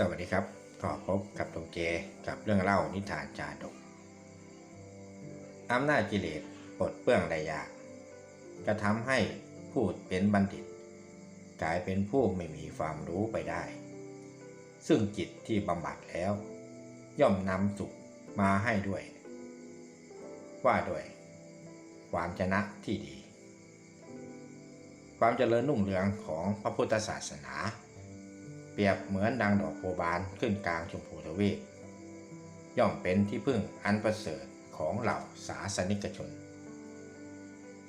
สวัสดีครับก็พบกับตรงเจกับเรื่องเล่านิทานจาดกอำนาจกิเลสปลดเปลื้องได้ยากจะทำให้ผู้เป็นบัณฑิต กลายเป็นผู้ไม่มีความรู้ไปได้ ซึ่งจิตที่บำบัดแล้ว ย่อมนำสุขมาให้ด้วย ว่าด้วย ความชนะที่ดี ความเจริญรุ่งเรืองของพระพุทธศาสนา เปรียบเหมือนดังดอกโบบานขึ้นกลางชมพูทวีปย่อมเป็นที่พึ่งอันประเสริฐของเหล่าสาสนิกชน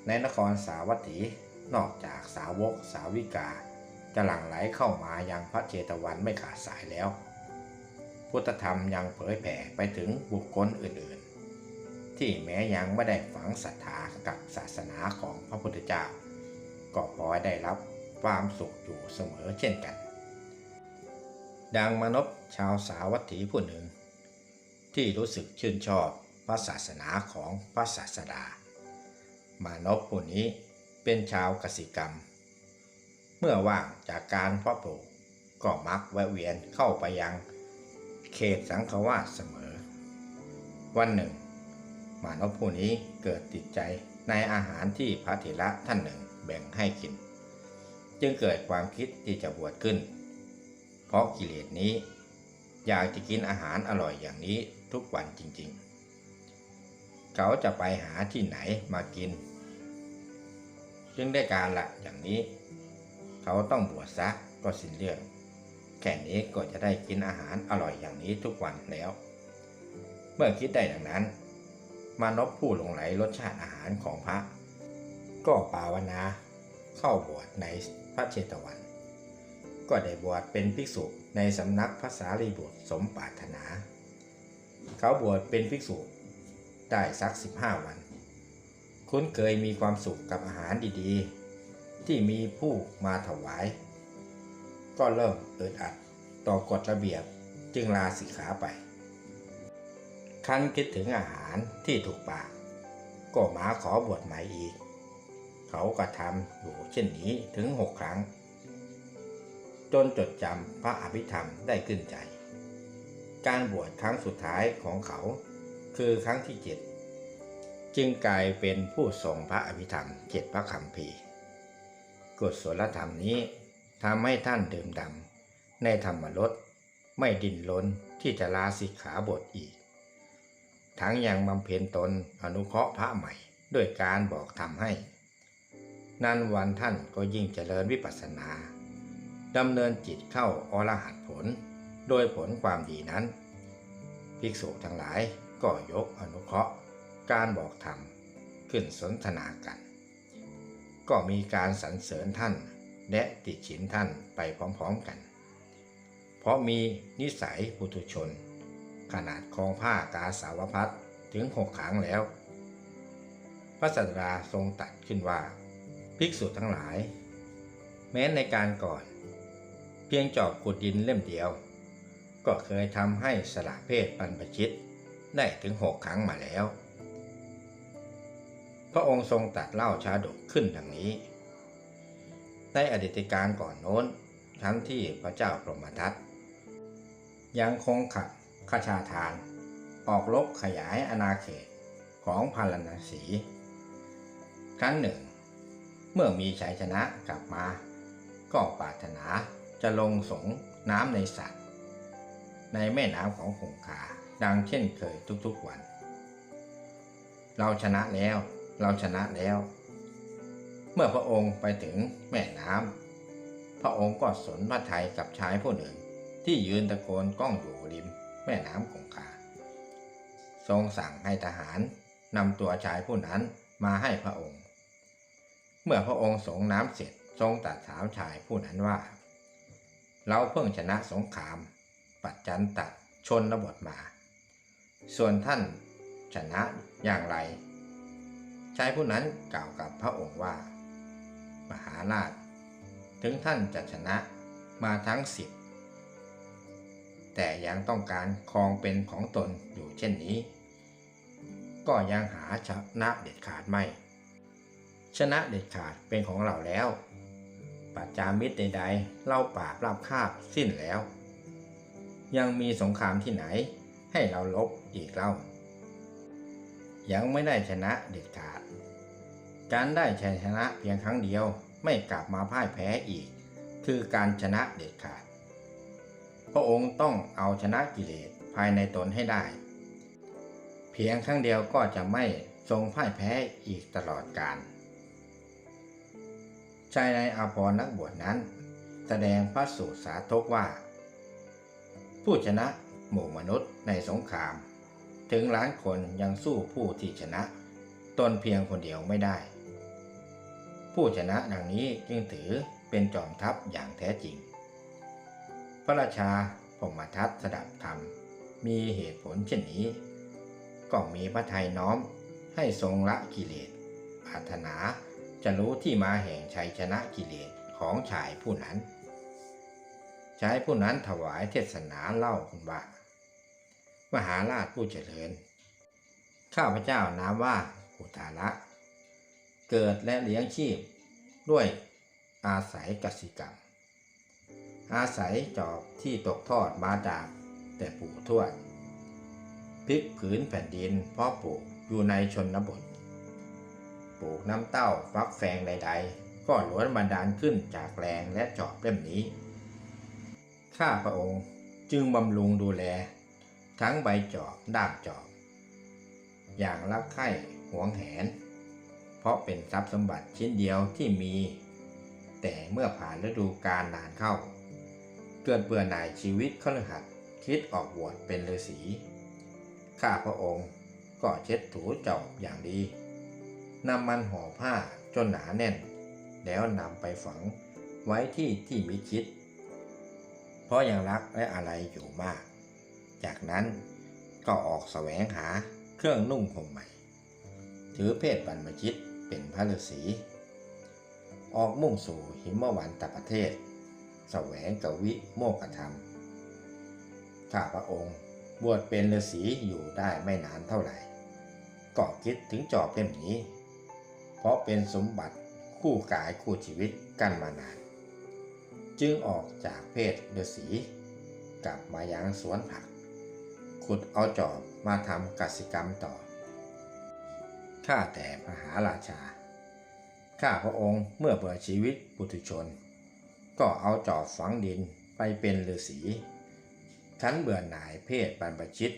ในนครสาวัตถี นอกจากสาวกสาวิกา จะหลั่งไหลเข้ามายังพระเจตวันไม่ขาดสายแล้ว พุทธธรรมยังเผยแผ่ไปถึงบุคคลอื่นๆ ที่แม้ยังไม่ได้ฝังศรัทธากับศาสนาของพระพุทธเจ้า ก็พอได้รับความสุขอยู่เสมอเช่นกัน ดังมนพชาวสาวัตถีผู้หนึ่ง ที่รู้สึกชื่นชอบพระศาสนาของพระศาสดามานพผู้นี้เป็นชาวกสิกรรม เมื่อว่างจากการเพาะปลูกก็มักแวะเวียนเข้าไปยัง เขตสังฆวาสเสมอ วันหนึ่ง มานพผู้นี้เกิดติดใจในอาหารที่พระเถระท่านหนึ่งแบ่งให้กิน จึงเกิดความคิดที่จะบวชขึ้น เพราะกิเลสนี้ อยากจะกินอาหารอร่อยอย่างนี้ทุกวันจริง ๆ เขาจะไปหาที่ไหนมากิน จึงได้การละอย่างนี้ เขาต้องบวชซะก็สิ้นเรื่องแค่นี้ก็จะได้กินอาหารอร่อยอย่างนี้ทุกวันแล้ว เมื่อคิดได้ดังนั้น มานพผู้หลงไหลรสชาติอาหารของพระ ก็ปาวนาเข้าบวชในพระเชตวัน ก็ได้บวชเป็นภิกษุในสำนักพระสารีบุตรสมปรารถนา เขาบวชเป็นภิกษุได้สัก 15 วัน คุ้นเคยมีความสุขกับอาหารดีๆ ที่มีผู้มาถวาย ก็เริ่มเอึดอัดต่อกฎระเบียบจึงลาสิกขาไป ครั้นคิดถึงอาหารที่ถูกปาก ก็มาขอบวชใหม่อีก เขาก็ทำอยู่เช่นนี้ถึงหกครั้ง จนจดจำพระอภิธรรมได้ขึ้นใจ การบวชครั้งสุดท้ายของเขา คือครั้งที่เจ็ดจึงกลายเป็นผู้ทรงพระอภิธรรมเจ็ดพระคำพีกฎสลธรรมนี้ทำให้ท่านดื่มดำในธรรมรสไม่ดิ้นรนที่จะลาสิกขาบทอีก ทั้งยังบำเพ็ญตนอนุเคราะห์พระใหม่ด้วยการบอกทำให้ นั่นวันท่านก็ยิ่งเจริญวิปัสสนา ดำเนินจิตเข้าอรหัตผล โดยผลความดีนั้น ภิกษุทั้งหลายก็ยกอนุเคราะห์ การบอกธรรมขึ้นสนทนากัน ก็มีการสรรเสริญท่านและติฉินท่านไปพร้อมๆกัน เพราะมีนิสัยปุถุชน ขนาดคลองผ้ากาสาวพัดถึงหกขังแล้ว พระสัตราทรงตัดขึ้นว่า ภิกษุทั้งหลาย แม้ในการก่อน เพียงจอบขุดดินเล่มเดียว ก็เคยทำให้สละเพศบรรพชิตได้ถึงหกครั้งมาแล้ว พระองค์ทรงตัดเล่าชาดกขึ้นดังนี้ ในอดีตการก่อนโน้นทั้งที่พระเจ้าพรหมทัตยังคงขัดขชาทาน ออกลบขยายอาณาเขตของพารณสี ครั้งหนึ่ง เมื่อมีชัยชนะกลับมา ก็ปรารถนา จะลงสงน้ำในสระในแม่น้ำของคงคาดังเช่นเคยทุกๆวัน เราชนะแล้ว เราชนะแล้ว เมื่อพระองค์ไปถึงแม่น้ำพระองค์ก็สนพระทัยกับชายผู้หนึ่ง ที่ยืนตะโกนก้องอยู่ริมแม่น้ำคงคาทรงสั่งให้ทหารนำตัวชายผู้นั้นมาให้พระองค์ เมื่อพระองค์สงน้ำเสร็จทรงตรัสถามชายผู้นั้นว่า เราเพิ่งชนะสงคราม ปัจจันตัดชนระบทมา ส่วนท่านชนะอย่างไรชายผู้นั้นกล่าวกับพระองค์ว่า มหาราช ถึงท่านจะชนะมาทั้งสิบแต่ยังต้องการครองเป็นของตนอยู่เช่นนี้ ก็ยังหาชนะเด็ดขาดไม่ ชนะเด็ดขาดเป็นของเราแล้ว ปัจจามิตรใดๆเราปาบราบคาบสิ้นแล้ว ยังมีสงครามที่ไหนให้เราลบอีกเล่า ยังไม่ได้ชนะเด็ดขาด การได้ชัยชนะเพียงครั้งเดียวไม่กลับมาพ่ายแพ้อีก คือการชนะเด็ดขาด พระองค์ต้องเอาชนะกิเลสภายในตนให้ได้ เพียงครั้งเดียวก็จะไม่ทรงพ่ายแพ้อีกตลอดกาล ชายในอาภรณ์นักบวชนั้น แสดงพระสูตรสาธกว่า ผู้ชนะหมู่มนุษย์ในสงคราม ถึงล้านคนยังสู้ผู้ที่ชนะ ตนเพียงคนเดียวไม่ได้ ผู้ชนะดังนี้จึงถือเป็นจอมทัพอย่างแท้จริง พระราชาพมทัตสดับธรรม มีเหตุผลเช่นนี้ ก็มีพระทัยน้อมให้ทรงละกิเลสปรารถนา จะรู้ที่มาแห่งชัยชนะกิเลสของชายผู้นั้น ชายผู้นั้นถวายเทศนาเล่าคุณว่ามหาราชผู้เจริญ ข้าพเจ้านามว่าอุตาระเกิดและเลี้ยงชีพด้วยอาศัยกสิกรรม อาศัยจอบที่ตกทอดมาจากแต่ปู่ทวดพลิกผืนแผ่นดินพาะปลูกอยู่ในชนบท ปลูกน้ำเต้าฟักแฟงใด ๆ ก็ล้วนบันดาลขึ้นจากแรงและจอบเล่มนี้ ข้าพระองค์จึงบำรุงดูแล ทั้งใบจอบด้ามจอบ อย่างรักใคร่หวงแหน เพราะเป็นทรัพย์สมบัติชิ้นเดียวที่มี แต่เมื่อผ่านฤดูกาลนานเข้า เกิดเบื่อหน่ายชีวิตเขาเลหัดคิดออกบวชเป็นฤาษีข้าพระองค์ก็เช็ดถูจอบอย่างดี นำมันห่อผ้าจนหนาแน่น แล้วนำไปฝังไว้ที่ที่มิชิด เพราะยังรักและอะไรอยู่มาก จากนั้นก็ออกแสวงหาเครื่องนุ่งห่มใหม่ ถือเพศบรรพชิตเป็นพระฤาษี ออกมุ่งสู่หิมวันตประเทศแสวงกวิโมกขธรรม ข้าพระองค์บวชเป็นฤาษีอยู่ได้ไม่นานเท่าไหร่ ก็คิดถึงจอบเล่มนี้ เพราะเป็นสมบัติคู่กายคู่ชีวิตกันมานาน จึงออกจากเพศฤาษีกลับมายังสวนผัก ขุดเอาจอบมาทำกสิกรรมต่อ ข้าแต่มหาราชา ข้าพระองค์เมื่อเบื่อชีวิตปุถุชน ก็เอาจอบฝังดินไปเป็นฤาษีฉันเบื่อหน่ายเพศบรรพชิต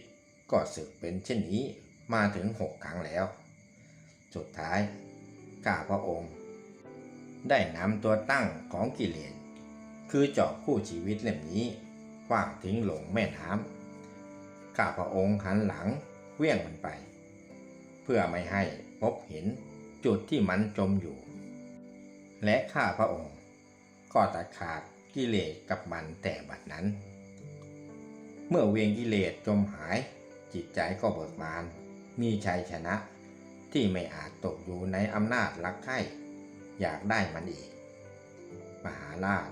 ก็สึกเป็นเช่นนี้มาถึงหกครั้งแล้ว สุดท้าย ข้าพระองค์ ได้นำตัวตั้งของกิเลส คือจอบคู่ชีวิตเล่มนี้ขว้างทิ้งลงแม่น้ำข้าพระองค์หันหลังเวี่ยงมันไป เพื่อไม่ให้พบเห็นจุดที่มันจมอยู่ และข้าพระองค์ก็ตัดขาดกิเลสกับมันแต่บัดนั้น เมื่อเวียงกิเลสจมหายจิตใจก็เบิกบาน มีชัยชนะ ที่ไม่อาจตกอยู่ในอำนาจรักใคร่อยากได้มันอีก มหาราช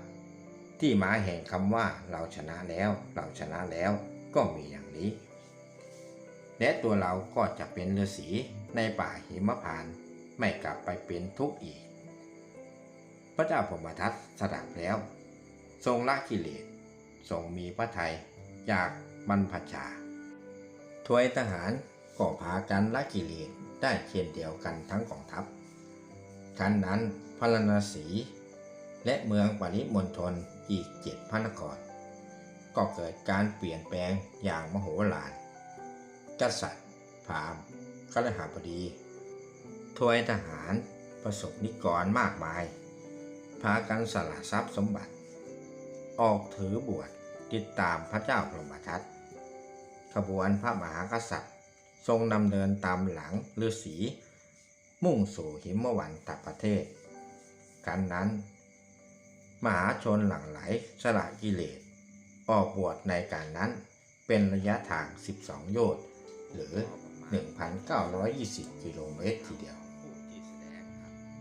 ที่มาแห่งคำว่าเราชนะแล้ว เราชนะแล้วก็มีอย่างนี้ และตัวเราก็จะเป็นฤาษีในป่าหิมพานต์ไม่กลับไปเป็นทุกข์อีก พระเจ้าพรมทัตสดับแล้ว ทรงละกิเลสทรงมีพระทัยอยากบรรพชาทวยทหารก็พากันละกิเลส ได้เช่นเดียวกันทั้งกองทัพครั้นนั้นพระนศีและเมืองปริมณฑลอีกเจ็ดพระนคร ก็เกิดการเปลี่ยนแปลงอย่างมโหฬาร กษัตริย์ พราหมณ์ขรหบดีทวยทหารประสบนิกรมากมาย พากันสละทรัพย์สมบัติ ออกถือบวชติดตามพระเจ้าพรหมทัตขบวนพระมหากษัตริย์ ทรงดำเนินตามหลังฤาษีมุ่งสู่หิมวันตประเทศ กันนั้น มหาชนหลั่งไหลสละกิเลส ออกบวชในการนั้นเป็นระยะทาง 12 โยชน์ หรือ 1,920 กิโลเมตรทีเดียว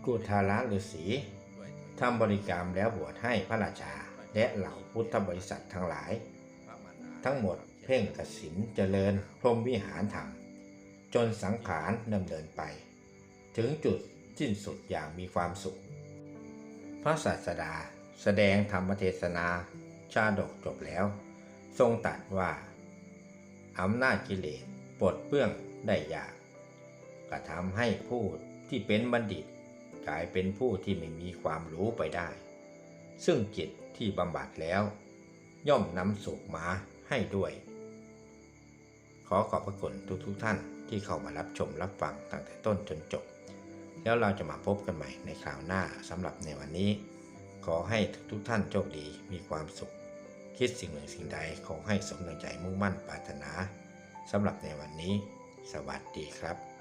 กุทาระฤาษีทำบริกรรมแล้วบวชให้พระราชาและเหล่าพุทธบริษัททั้งหลาย ทั้งหมดเพ่งกสินเจริญพรมวิหารธรรม จนสังขารดำเนินไป ถึงจุดสิ้นสุดอย่างมีความสุข พระศาสดาแสดงธรรมเทศนาชาดกจบแล้ว ทรงตรัสว่าอำนาจกิเลสปลดเปื้องได้ยากกระทำให้ผู้ที่เป็นบัณฑิต กลายเป็นผู้ที่ไม่มีความรู้ไปได้ ซึ่งจิตที่บำบัดแล้ว ย่อมนำสุขมาให้ด้วย ขอขอบพระคุณทุกๆทท่าน ที่เข้ามารับชมรับฟังตั้งแต่ต้นจนจบ แล้วเราจะมาพบกันใหม่ในคราวหน้าสำหรับในวันนี้ ขอให้ทุกท่านโชคดีมีความสุข คิดสิ่งหนึ่งสิ่งใดขอให้สมดังใจมุ่งมั่นปรารถนาสำหรับในวันนี้ สวัสดีครับ